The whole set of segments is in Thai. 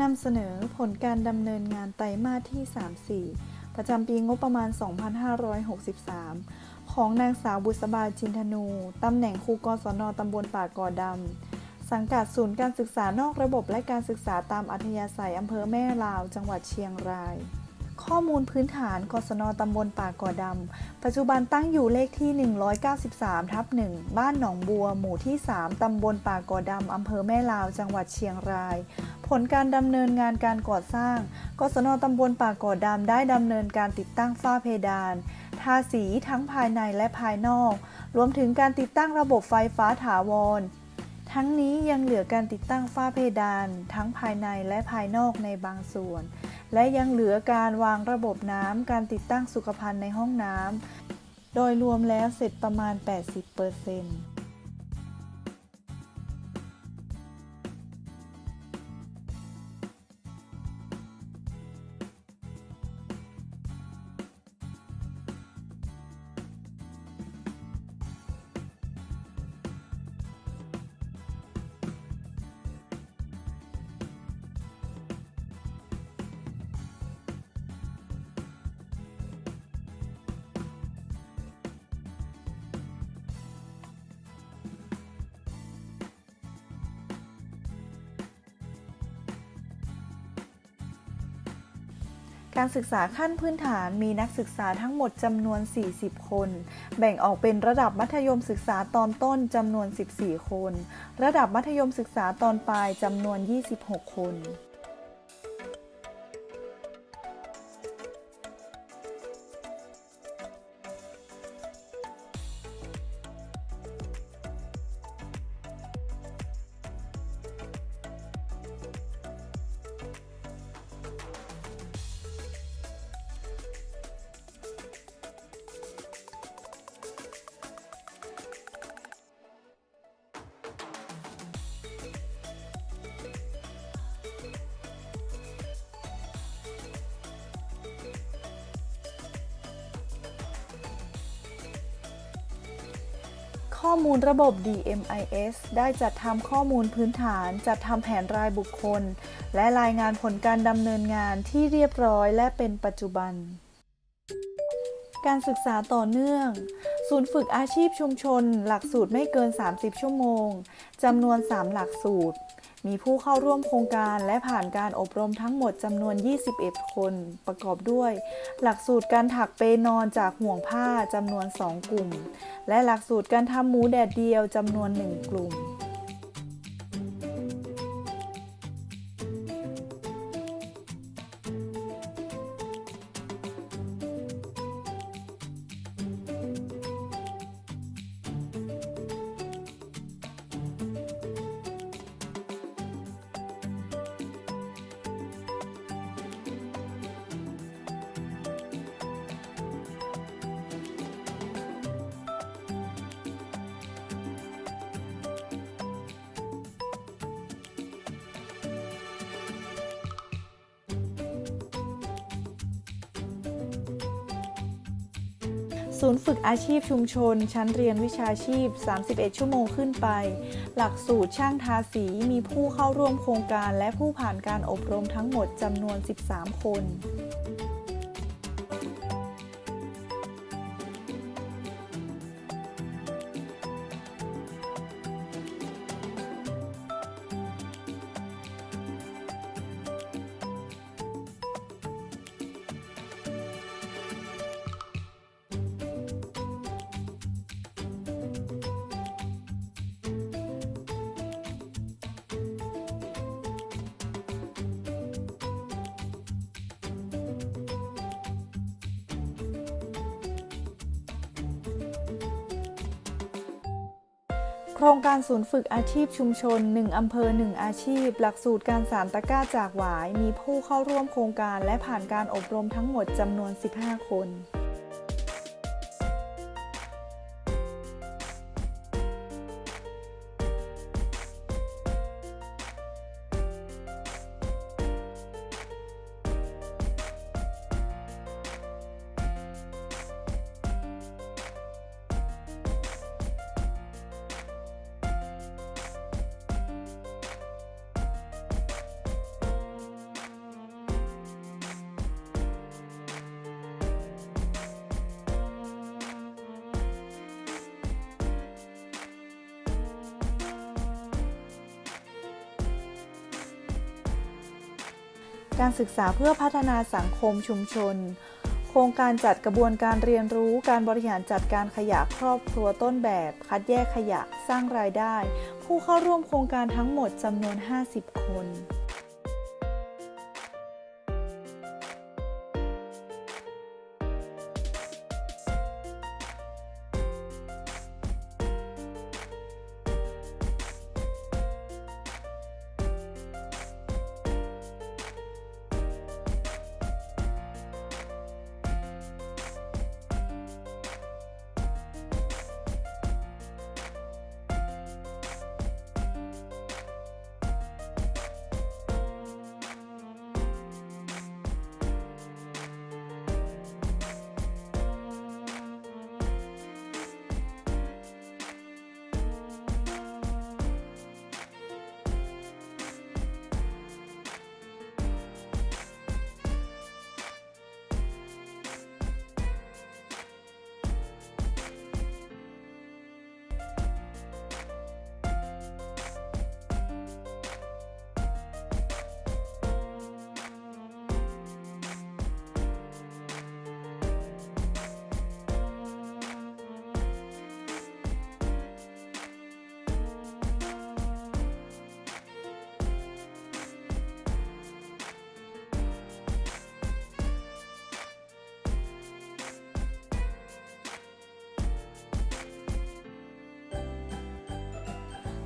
นำเสนอผลการดำเนินงานไตรมาสที่ 3-4 ประจำปีงบประมาณ 2563 ของนางสาวบุษบาจินธนู ตำแหน่งครูกศนตำบลป่ากอดำ สังกัดศูนย์การศึกษานอกระบบและการศึกษาตามอัธยาศัยอำเภอแม่ลาว จังหวัดเชียงราย ข้อมูลพื้นฐาน กศนตำบลป่ากอดำ ปัจจุบันตั้งอยู่เลขที่ 193 ทับ 1 บ้านหนองบัว หมู่ที่ 3 ตำบลป่ากอดำ อำเภอแม่ลาว จังหวัดเชียงราย ผลการดำเนินงานการก่อสร้าง กศนตำบลป่ากอดำ ได้ดำเนินการติดตั้งฝ้าเพดาน ทาสีทั้งภายในและภายนอก รวมถึงการติดตั้งระบบไฟฟ้าถาวรทั้งนี้ยังเหลือการติดตั้งฝ้าเพดาน ทั้งภายในและภายนอกในบางส่วน และยังเหลือการวางระบบน้ำการติดตั้งสุขภัณฑ์ในห้องน้ำ โดยรวมแล้วเสร็จประมาณ 80% การศึกษาขั้นพื้นฐานมีนักศึกษาทั้งหมดจำนวน 40 คน แบ่งออกเป็นระดับมัธยมศึกษาตอนต้นจำนวน 14 คน ระดับมัธยมศึกษาตอนปลายจำนวน 26 คน ข้อมูลระบบ DMIS ได้จัดทำข้อมูลพื้นฐาน จัดทำแผนรายบุคคล และรายงานผลการดำเนินงานที่เรียบร้อยและเป็นปัจจุบัน การศึกษาต่อเนื่อง ศูนย์ฝึกอาชีพชุมชน หลักสูตรไม่เกิน 30 ชั่วโมงจำนวน 3 หลักสูตร มีผู้เข้าร่วมโครงการและผ่านการอบรมทั้งหมดจำนวน 21 คน ประกอบด้วย หลักสูตรการถักเปนอนจากห่วงผ้าจำนวน 2 กลุ่ม และหลักสูตรการทำหมูแดดเดียวจำนวน 1 กลุ่ม ศูนย์ฝึกอาชีพชุมชน ชั้นเรียนวิชาชีพ 31 ชั่วโมงขึ้นไป หลักสูตรช่างทาสีมีผู้เข้าร่วมโครงการและผู้ผ่านการอบรมทั้งหมดจำนวน 13 คน ครงการศูนย์ฝึกอาชีพชุมชน 1 อำเภอ 1 อาชีพ หลักสูตรการสารตะกร้าจากหวาย มีผู้เข้าร่วมโครงการและผ่านการอบรมทั้งหมดจำนวน 15 คน การศึกษาเพื่อพัฒนาสังคมชุมชน โครงการจัดกระบวนการเรียนรู้การบริหารจัดการขยะครอบครัวต้นแบบ คัดแยกขยะสร้างรายได้ ผู้เข้าร่วมโครงการทั้งหมดจำนวน 50 คน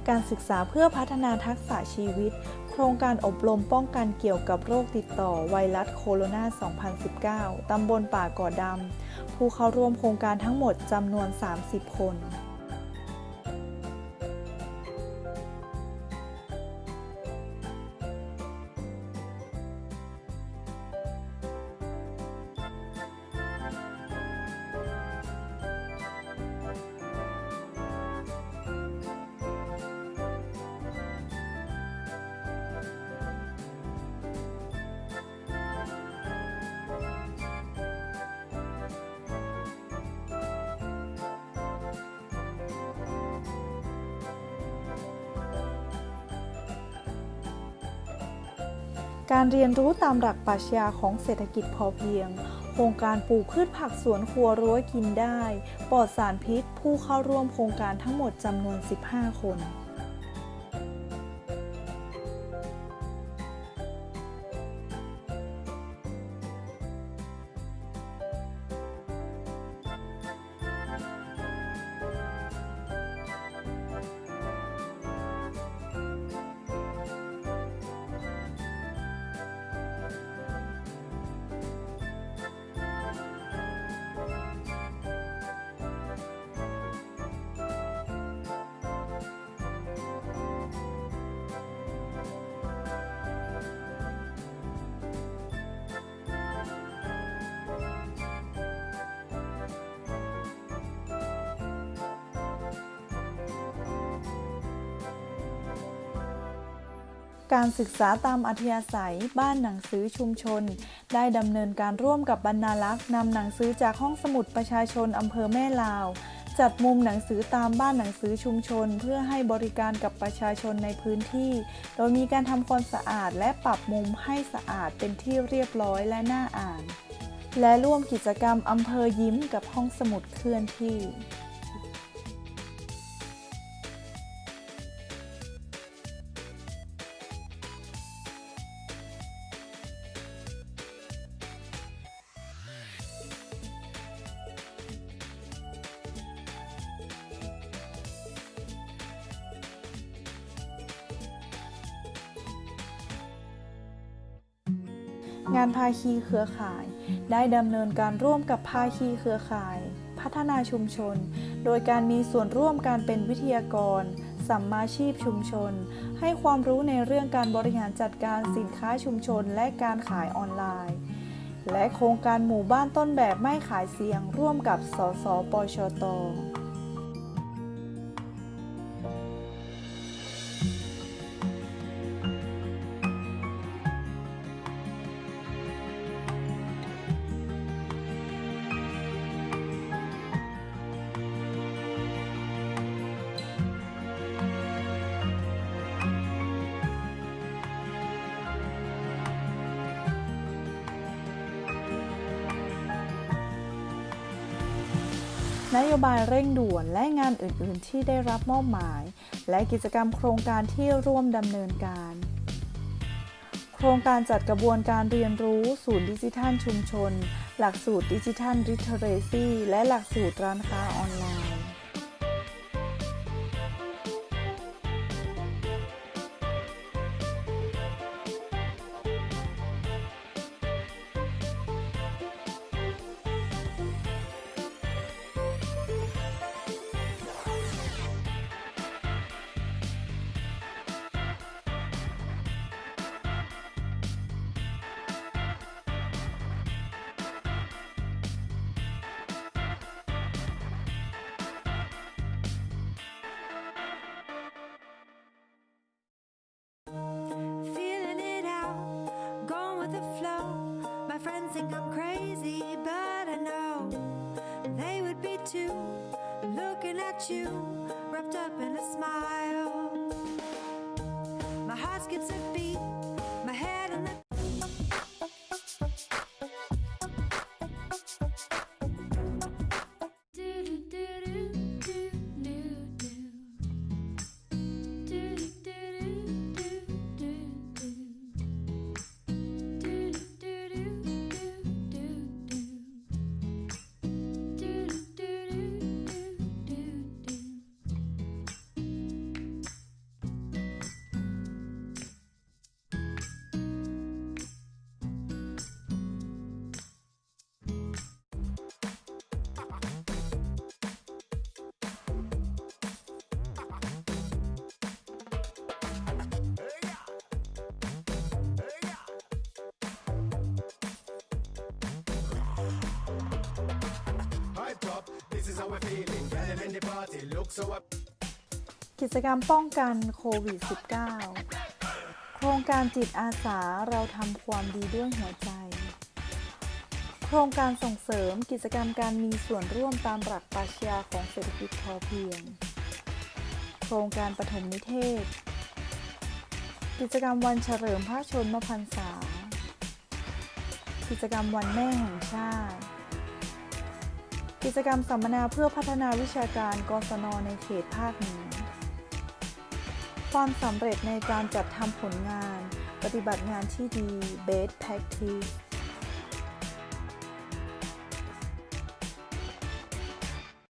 การศึกษาเพื่อพัฒนาทักษะชีวิต โครงการอบรมป้องกันเกี่ยวกับโรคติดต่อไวรัสโคโรนา 2019 ตำบลป่าก่อดำ ผู้เข้าร่วมโครงการทั้งหมดจำนวน 30 คน การเรียนรู้ตามหลักปรัชญาของเศรษฐกิจพอเพียง โครงการปลูกพืชผักสวนครัวรั้วกินได้ ปลอดสารพิษ ผู้เข้าร่วมโครงการทั้งหมดจำนวน 15 คน การศึกษาตามอัธยาศัยบ้านหนังสือชุมชน ได้ดำเนินการร่วมกับบรรณารักษ์นำหนังสือจากห้องสมุดประชาชนอำเภอแม่ลาว จัดมุมหนังสือตามบ้านหนังสือชุมชน เพื่อให้บริการกับประชาชนในพื้นที่ โดยมีการทำความสะอาดและปรับมุมให้สะอาดเป็นที่เรียบร้อยและน่าอ่าน และร่วมกิจกรรมอำเภอยิ้มกับห้องสมุดเคลื่อนที่ งานภาคีเครือข่าย ได้ดำเนินการร่วมกับภาคีเครือข่าย พัฒนาชุมชน โดยการมีส่วนร่วมการเป็นวิทยากร สัมมาชีพชุมชน ให้ความรู้ในเรื่องการบริหารจัดการสินค้าชุมชนและการขายออนไลน์ และโครงการหมู่บ้านต้นแบบไม่ขายเสียงร่วมกับ สสปชต นโยบายเร่งด่วนและงานอื่น ๆ ที่ได้รับมอบหมาย และกิจกรรมโครงการที่ร่วมดำเนินการ โครงการจัดกระบวนการเรียนรู้ศูนย์ดิจิทัลชุมชน หลักสูตรดิจิทัลริทเทเรซีและหลักสูตรร้านค้าออนไลน์ you, กิจกรรมป้องกันโควิด -19 โครงการจิตอาสาเราทำความดีด้วยหัวใจ โครงการส่งเสริมกิจกรรมการมีส่วนร่วมตามหลักปรัชญาของเศรษฐกิจพอเพียง โครงการปฐมนิเทศ กิจกรรมวันเฉลิมพระชนมพรรษา กิจกรรมวันแม่แห่งชาติ กิจกรรมสัมมนาเพื่อพัฒนาวิชาการกศนในเขตภาคเหนือความสำเร็จในการจัดทำผลงาน ปฏิบัติงานที่ดี Best Practice